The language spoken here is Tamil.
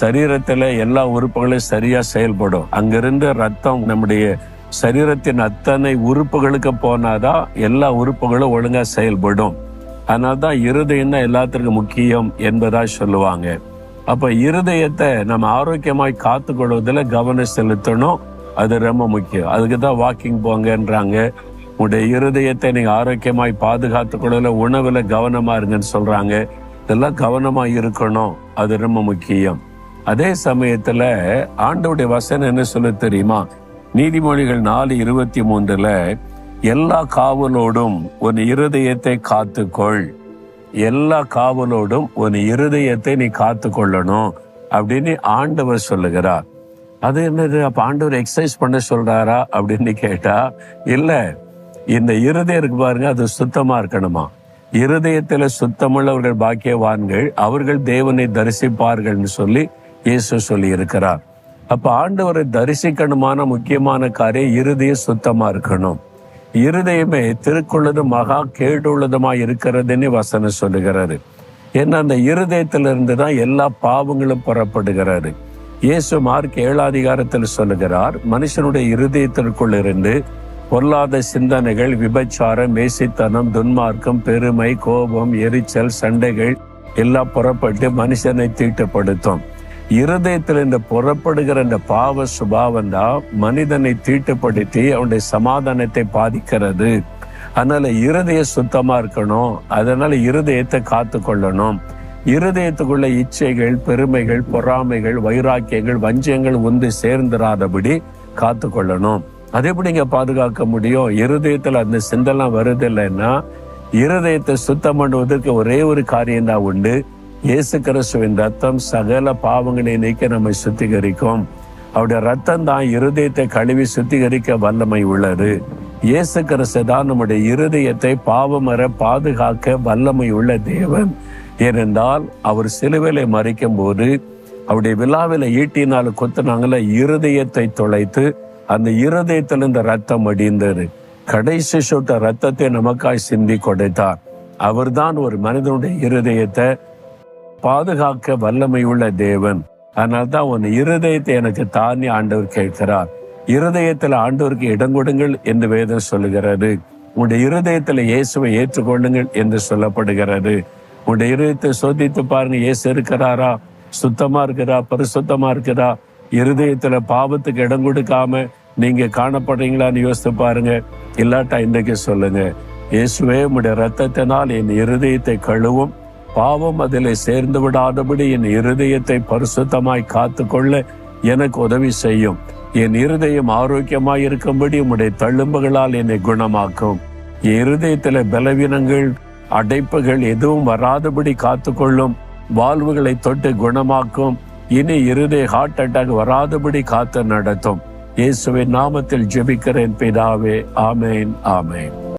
சரீரத்துல எல்லா உறுப்புகளும் சரியா செயல்படும். அங்கிருந்து ரத்தம் நம்முடைய சரீரத்தின் அத்தனை உறுப்புகளுக்கு போனாதான் எல்லா உறுப்புகளும் ஒழுங்கா செயல்படும். அதனால்தான் இருதயம் தான் எல்லாத்துக்கும் முக்கியம் என்பதா சொல்லுவாங்க. அப்ப இருதயத்தை நம்ம ஆரோக்கியமாய் காத்து கொள்வதில் கவனம் செலுத்தணும். அது ரொம்ப முக்கியம். அதுக்கு தான் வாக்கிங் போங்கன்றாங்க. உடைய இருதயத்தை நீங்க ஆரோக்கியமாய் பாதுகாத்து கொள்வதில் உணவுல கவனமா இருங்கன்னு சொல்றாங்க. இதெல்லாம் கவனமா இருக்கணும். அது ரொம்ப முக்கியம். அதே சமயத்துல ஆண்டவுடைய வசனம் என்ன சொல்ல தெரியுமா? நீதிமொழிகள் நாலு இருபத்தி மூன்றுல எல்லா காவலோடும் உன் இருதயத்தை காத்துக்கொள். எல்லா காவலோடும் உன் இருதயத்தை நீ காத்து கொள்ளணும் அப்படின்னு ஆண்டவர் சொல்லுகிறார். அது என்னது? அப்ப ஆண்டவர் எக்ஸசைஸ் பண்ண சொல்றாரா அப்படின்னு கேட்டா இல்ல. இந்த இருதயம் இருக்கு பாருங்க அது சுத்தமா இருக்கணுமா? இருதயத்துல சுத்தமுள்ளவர்கள் பாக்கியவான்கள் அவர்கள் தேவனை தரிசிப்பார்கள்னு சொல்லி இயேசு சொல்லி இருக்கிறார் அப்ப ஆண்டவரை தரிசிக்கணுமான முக்கியமான காரியம் இருதய சுத்தமா இருக்கணும். இருதயமே திருக்குள்ளதும் மகா கேடுள்ளதுமா இருக்கிறதுன்னு வசனம் சொல்லுகிறாரு. ஏன்னா அந்த இருதயத்திலிருந்து தான் எல்லா பாவங்களும் புறப்படுகிறாரு. இயேசு மார்க் ஏழாதிகாரத்தில் சொல்லுகிறார் மனுஷனுடைய இருதயத்திற்குள் இருந்து பொல்லாத சிந்தனைகள் விபச்சாரம் மேசித்தனம் துன்மார்க்கம் பெருமை கோபம் எரிச்சல் சண்டைகள் எல்லாம் புறப்பட்டு மனுஷனை தீட்டுப்படுத்தும். இருதயத்தில் இந்த புறப்படுகிற இந்த பாவ சுபாவம் தான் மனிதனை தீட்டுப்படுத்தி அவனுடைய சமாதானத்தை பாதிக்கிறது. அதனால இருதய சுத்தமா இருக்கணும். அதனால இருதயத்தை காத்து கொள்ளணும் இருதயத்துக்குள்ள இச்சைகள் பெருமைகள் பொறாமைகள் வைராக்கியங்கள் வஞ்சங்கள் ஒன்று சேர்ந்துராதபடி காத்து கொள்ளணும் அது எப்படிங்க பாதுகாக்க முடியும்? இருதயத்துல அந்த சிந்தெல்லாம் வருது இல்லைன்னா இருதயத்தை சுத்தம் பண்ணுவதற்கு ஒரே ஒரு காரியம் தான் உண்டு. இயேசு கிறிஸ்துவின் ரத்தம் சகல பாவங்களை நீக்க நம்மை சுத்திகரிக்கும். அவருடைய ரத்தம் தான் இருதயத்தை கழுவி சுத்திகரிக்க வல்லமை உள்ளது. இயேசு கிறிஸ்து தான் நம்முடைய இருதயத்தை பாவமர பாதுகாக்க வல்லமை உள்ள தேவன். ஏனென்றால் அவர் சிலுவையில மறிக்கும் போது அவருடைய விழாவில ஈட்டினால் குத்துனாங்கள இருதயத்தை தொலைத்து அந்த இருதயத்தில் இந்த ரத்தம் அடிந்தது. கடைசி சொட்ட ரத்தத்தை நமக்காய் சிந்தி கொடுத்தார். அவர்தான் ஒரு மனிதனுடைய இருதயத்தை பாதுகாக்க வல்லமை உள்ள தேவன். அதனால்தான் உன் இருதயத்தை எனக்கு தானே ஆண்டவர் கேட்கிறார். இருதயத்துல ஆண்டவருக்கு இடம் கொடுங்கள் என்று வேதம் சொல்லுகிறது. உங்களுடைய இருதயத்துல இயேசுவை ஏற்றுக்கொள்ளுங்கள் என்று சொல்லப்படுகிறது. உங்களுடைய இருதயத்தை சோதித்து பாருங்க இயேசு இருக்கிறாரா? சுத்தமா இருக்கிறா? பரிசுத்தமா இருக்கிறா? இருதயத்துல பாவத்துக்கு இடம் கொடுக்காம நீங்க காணப்படுறீங்களான்னு யோசித்து பாருங்க. இல்லாட்டா இன்றைக்கு சொல்லுங்க இயேசுவே உம்முடைய ரத்தத்தினால் என் இருதயத்தை கழுவும் பாவம் அதிலே சேர்ந்து விடாதபடி என் இருதயத்தை பரிசுத்தமாய் காத்துக்கொள்ள எனக்கு உதவி செய்யும். என் இருதயம் ஆரோக்கியமாய் இருக்கும்படி உம்முடைய தழும்புகளால் என்னை குணமாக்கும். என் இருதயத்தில பலவீனங்கள் அடைப்புகள் எதுவும் வராதபடி காத்துக்கொள்ளும். வாழ்வுகளை தொட்டு குணமாக்கும். இனி இருதய ஹார்ட் அட்டாக் வராதபடி காத்து நடத்தும். இயேசுவின் நாமத்தில் ஜெபிக்கிறேன் பிதாவே. ஆமேன் ஆமேன்.